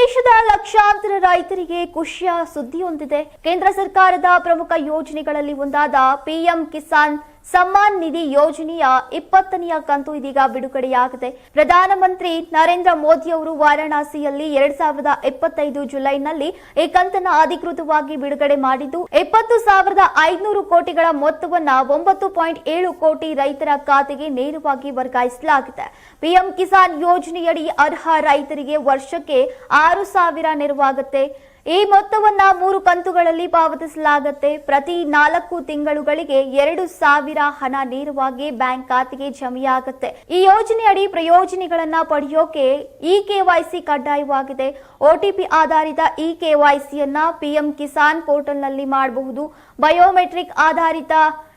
ದೇಶದ ಲಕ್ಷಾಂತರ ರೈತರಿಗೆ ಖುಷಿಯ ಸುದ್ದಿಯೊಂದಿದೆ. ಕೇಂದ್ರ ಸರ್ಕಾರದ ಪ್ರಮುಖ ಯೋಜನೆಗಳಲ್ಲಿ ಒಂದಾದ ಪಿಎಂ ಕಿಸಾನ್ ಸಮ್ಮಾನ್ ನಿಧಿ ಯೋಜನೆಯ ಇಪ್ಪತ್ತನೆಯ ಕಂತು ಇದೀಗ ಬಿಡುಗಡೆಯಾಗಿದೆ. ಪ್ರಧಾನಮಂತ್ರಿ ನರೇಂದ್ರ ಮೋದಿ ಅವರು ವಾರಾಣಸಿಯಲ್ಲಿ ಎರಡ್ ಸಾವಿರದ ಇಪ್ಪತ್ತೈದು ಜುಲೈನಲ್ಲಿ ಈ ಕಂತನ್ನ ಅಧಿಕೃತವಾಗಿ ಬಿಡುಗಡೆ ಮಾಡಿದ್ದು ಇಪ್ಪತ್ತು ಸಾವಿರದ ಐದುನೂರು ಕೋಟಿಗಳ ಮೊತ್ತವನ್ನ ಒಂಬತ್ತು ಪಾಯಿಂಟ್ ಏಳು ಕೋಟಿ ರೈತರ ಖಾತೆಗೆ ನೇರವಾಗಿ ವರ್ಗಾಯಿಸಲಾಗಿದೆ. ಪಿಎಂ ಕಿಸಾನ್ ಯೋಜನೆಯಡಿ ಅರ್ಹ ರೈತರಿಗೆ ವರ್ಷಕ್ಕೆ ಆರು ಸಾವಿರ ನೆರವಾಗುತ್ತೆ. ಈ ಮೊತ್ತವನ್ನ ಮೂರು ಕಂತುಗಳಲ್ಲಿ ಪಾವತಿಸಲಾಗುತ್ತೆ. ಪ್ರತಿ ನಾಲ್ಕು ತಿಂಗಳುಗಳಿಗೆ ಎರಡು ಸಾವಿರ ಹಣ ನೇರವಾಗಿ ಬ್ಯಾಂಕ್ ಖಾತೆಗೆ ಜಮೆಯಾಗುತ್ತೆ. ಈ ಯೋಜನೆಯಡಿ ಪ್ರಯೋಜನಗಳನ್ನ ಪಡೆಯೋಕೆ ಇ ಕೆವೈಸಿ ಕಡ್ಡಾಯವಾಗಿದೆ. ಒಟಿಪಿ ಆಧಾರಿತ ಇ ಕೆವೈಸಿಯನ್ನ ಪಿಎಂ ಕಿಸಾನ್ ಪೋರ್ಟಲ್ನಲ್ಲಿ ಮಾಡಬಹುದು. ಬಯೋಮೆಟ್ರಿಕ್ ಆಧಾರಿತ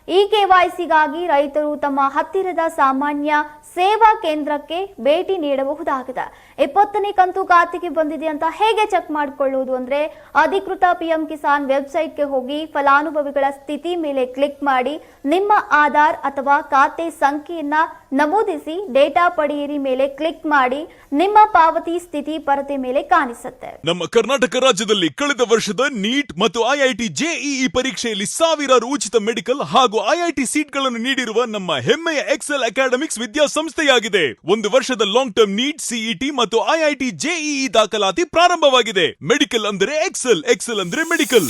ಇ ಕೆವೈಸಿಗಾಗಿ ರೈತರು ತಮ್ಮ ಹತ್ತಿರದ ಸಾಮಾನ್ಯ ಸೇವಾ ಕೇಂದ್ರಕ್ಕೆ ಭೇಟಿ ನೀಡಬಹುದಾಗಿದೆ. ಇಪ್ಪತ್ತನೇ ಕಂತು ಖಾತೆಗೆ ಬಂದಿದೆ ಅಂತ ಹೇಗೆ ಚೆಕ್ ಮಾಡಿಕೊಳ್ಳುವುದು ಅಂದ್ರೆ ಅಧಿಕೃತ ಪಿಎಂ ಕಿಸಾನ್ ವೆಬ್ಸೈಟ್ಗೆ ಹೋಗಿ ಫಲಾನುಭವಿಗಳ ಸ್ಥಿತಿ ಮೇಲೆ ಕ್ಲಿಕ್ ಮಾಡಿ ನಿಮ್ಮ ಆಧಾರ್ ಅಥವಾ ಖಾತೆ ಸಂಖ್ಯೆಯನ್ನ ನಮೂದಿಸಿ ಡೇಟಾ ಪಡೆಯಿರಿ ಮೇಲೆ ಕ್ಲಿಕ್ ಮಾಡಿ ನಿಮ್ಮ ಪಾವತಿ ಸ್ಥಿತಿ ಪರತೆ ಮೇಲೆ ಕಾಣಿಸುತ್ತೆ. ನಮ್ಮ ಕರ್ನಾಟಕ ರಾಜ್ಯದಲ್ಲಿ ಕಳೆದ ವರ್ಷದ ನೀಟ್ ಮತ್ತು ಐಐಟಿ ಜೆಇಇ ಪರೀಕ್ಷೆಯಲ್ಲಿ ಸಾವಿರಾರು ಉಚಿತ ಮೆಡಿಕಲ್ ಹಾಗೂ ಐಐಟಿ ಸೀಟ್ಗಳನ್ನು ನೀಡಿರುವ ನಮ್ಮ ಹೆಮ್ಮೆಯ ಎಕ್ಸೆಲ್ ಅಕಾಡೆಮಿಕ್ಸ್ ವಿದ್ಯಾಸಂಸ್ಥೆಯಾಗಿದೆ ಒಂದು ವರ್ಷದ ಲಾಂಗ್ ಟರ್ಮ್ ನೀಟ್ ಸಿಇಟಿ ಮತ್ತು ಐಐಟಿ ಜೆಇಇ ದಾಖಲಾತಿ ಪ್ರಾರಂಭವಾಗಿದೆ. ಮೆಡಿಕಲ್ ಅಂದರೆ ಎಕ್ಸೆಲ್ ಎಕ್ಸೆಲ್ ಅಂದರೆ ಮೆಡಿಕಲ್.